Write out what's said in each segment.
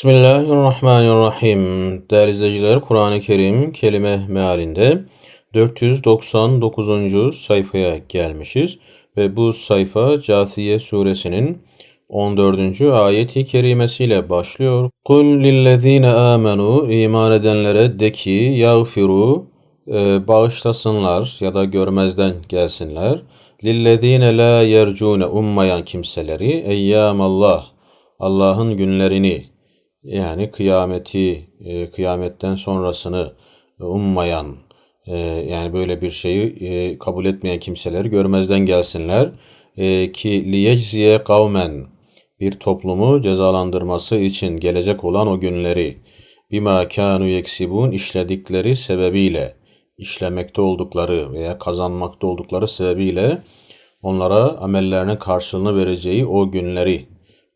Bismillahirrahmanirrahim. Değerli izleyiciler, Kur'an-ı Kerim kelime mealinde 499. sayfaya gelmişiz. Ve bu sayfa Câthiye suresinin 14. ayeti kerimesiyle başlıyor. Kul lillezine amenu iman edenlere de ki yağfiru e, bağışlasınlar ya da görmezden gelsinler. Lillezine la yercune ummayan kimseleri eyyamallah Allah'ın günlerini yani kıyameti, e, kıyametten sonrasını ummayan, e, yani böyle bir şeyi e, kabul etmeyen kimseleri görmezden gelsinler. E, ki liyecziye kavmen bir toplumu cezalandırması için gelecek olan o günleri bima kanu yeksibun işledikleri sebebiyle işlemekte oldukları veya kazanmakta oldukları sebebiyle onlara amellerine karşılığını vereceği o günleri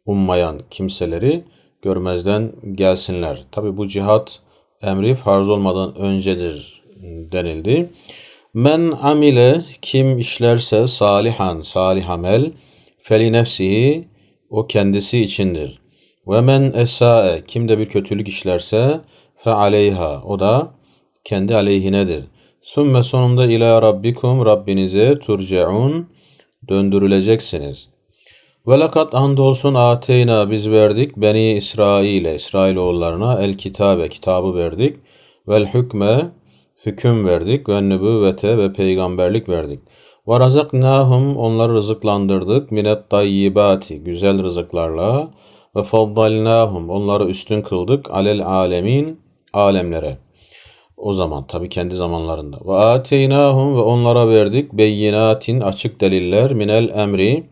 ummayan kimseleri görmezden gelsinler. Tabi bu cihat emri farz olmadan öncedir denildi. Men amile kim işlerse salihan salih amel feli nefsihi o kendisi içindir. Ve men esae kim de bir kötülük işlerse fe aleyha o da kendi aleyhinedir. Sümme sonunda ila rabbikum Rabbinize turcaun döndürüleceksiniz. Ve lekat andolsun ateyna biz verdik beni İsrail'e, İsrailoğullarına el kitabe, kitabı verdik. Vel hükme, hüküm verdik. Ve nübüvvete ve peygamberlik verdik. Ve razaknahum, onları rızıklandırdık. Minet tayyibati, güzel rızıklarla. Ve faddalnahum, onları üstün kıldık. Alel alemin, alemlere. O zaman tabi kendi zamanlarında. Ve ateynahum ve onlara verdik beyinatin açık deliller minel emri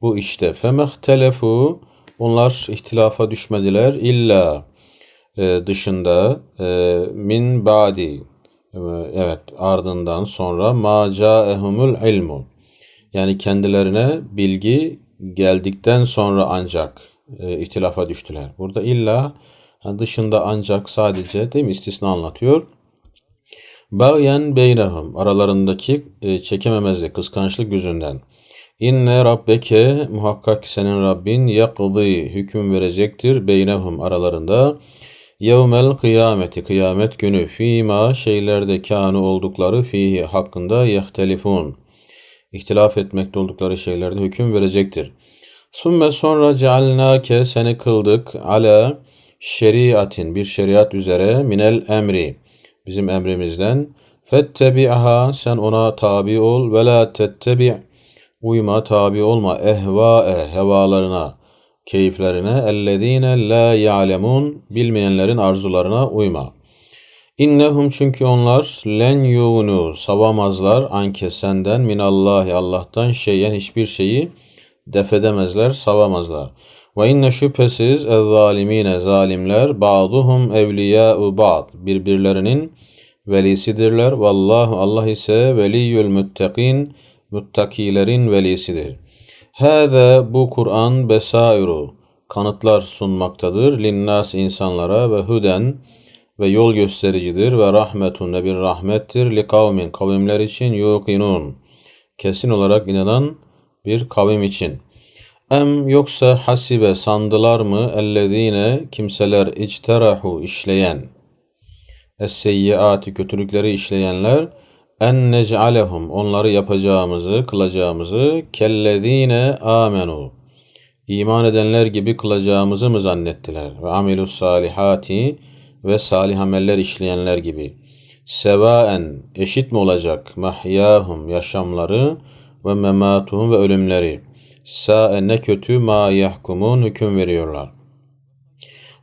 bu işte. Femehtelefu onlar ihtilafa düşmediler. İlla e, dışında e, min badi. E, evet ardından sonra ma caehumul ilmu. Yani kendilerine bilgi geldikten sonra ancak e, ihtilafa düştüler. Burada illa dışında ancak sadece değil mi? İstisna anlatıyor. Bağyen beynehum. Aralarındaki e, çekememezlik, kıskançlık yüzünden. İnne rabbeke muhakkak senin Rabbin yakdı hüküm verecektir beynehum aralarında. Yevmel kıyameti kıyamet günü fîmâ şeylerde kânı oldukları fihi hakkında yehtelifun. İhtilaf etmekte oldukları şeylerde hüküm verecektir. Sümme sonra cealnâke seni kıldık ala şeriatin bir şeriat üzere minel emri bizim emrimizden fettebi'ha sen ona tabi ol ve la tettebi' Uyma, tabi olma ehvae, hevalarına, keyiflerine, ellezine la ya'lemun, bilmeyenlerin arzularına uyma. İnnehum çünkü onlar len yugunu, savamazlar anke senden minallahi Allah'tan şeyen hiçbir şeyi defedemezler, savamazlar. Ve inne şüphesiz ezzalimine zalimler ba'duhum evliya'u ba'd birbirlerinin velisidirler. Vallahu Allah ise veliyyül müttekin muttakilerin velisidir. Hâze bu Kur'an besairu kanıtlar sunmaktadır. Linnas insanlara ve huden ve yol göstericidir ve rahmetun ve bir rahmettir li kavmin kavimler için yuqinun kesin olarak inanan bir kavim için. Em yoksa hasibe sandılar mı ellezine kimseler içterahu işleyen es-seyyiati kötülükleri işleyenler en nec'alehum onları yapacağımızı, kılacağımızı kellezine amenu iman edenler gibi kılacağımızı mı zannettiler? Ve amilus salihati ve salih ameller işleyenler gibi. Sevaen eşit mi olacak mahyahum yaşamları ve mematuhum ve ölümleri. Sa'e ne kötü ma yahkumun hüküm veriyorlar.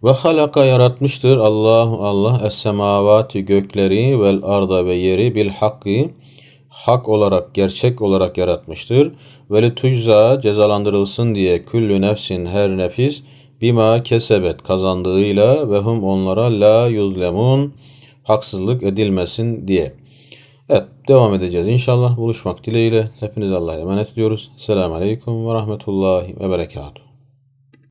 Ve halaka yaratmıştır Allah Allah es-semavati gökleri vel arda ve yeri bil hakkı hak olarak gerçek olarak yaratmıştır. Ve li tujza cezalandırılsın diye küllü nefsin her nefis bima kesebet kazandığıyla ve hum onlara la yuzlemun haksızlık edilmesin diye. Evet devam edeceğiz inşallah buluşmak dileğiyle. Hepiniz Allah'a emanet ediyoruz. Selamun Aleyküm ve Rahmetullahi ve Berekatuhu.